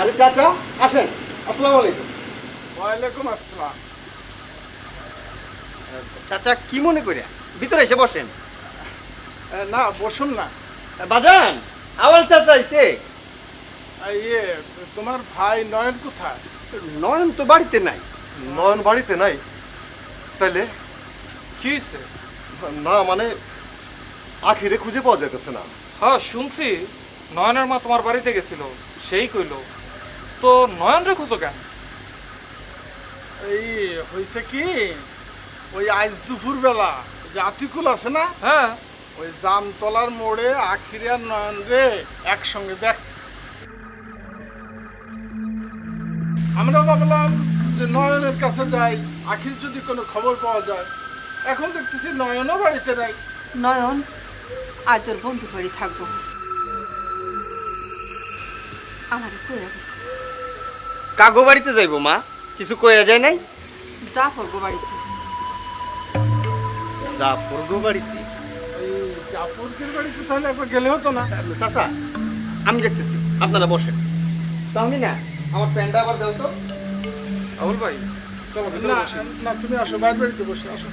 আরে চাচা আসেন। আসসালামু আলাইকুম। ওয়ালাইকুম আসসালাম। চাচা কি মনে করে ভিতরে এসে বসেন। না বসুন না। বাজান আওয়াল চাচা আইছে। ইয়ে তোমার ভাই নয়ন কোথায়? নয়ন তো বাড়িতে নাই। নয়ন বাড়িতে নাই। তাইলে? কি হয়েছে না মানে আখিরে খুঁজে পাওয়া যাইতেছে না। হ্যাঁ শুনছি। নয়নের মা তোমার বাড়িতে গেছিল। সেই কইল। তো নয়ন রে খুঁজো কেন? এই হয়েছে কি ওই আজ দুপুর বেলা যে আতিকুল আছে না হ্যাঁ। ওই জামতলার মোড়ে আখির আর নয়ন রে একসঙ্গে দেখছি। আমরা ভাবলাম যে নয়নের কাছে যাই আখির যদি কোনো খবর পাওয়া যায়। এখন দেখতেছি নয়নও বাড়িতে নাই। নয়ন আজ ওর বন্ধু বাড়ি থাকব। আমার কইয়া গেছে কাগো বাড়িতে যাইবো মা? কিছু কইয়া যায় নাই? যা পড়ব বাড়িতে। জাফর গো বাড়িতে? এই বাড়িতে তাহলে একবার গেলে হতো না। চাচা আমি দেখতেছি আপনারা বসেন। তাহলে না আমার প্যান্টটা আবার দাও তো। আবুল ভাই চলো ভিতরে না বসি। না তুমি আসো বাইরে বাড়িতে বসে আসো।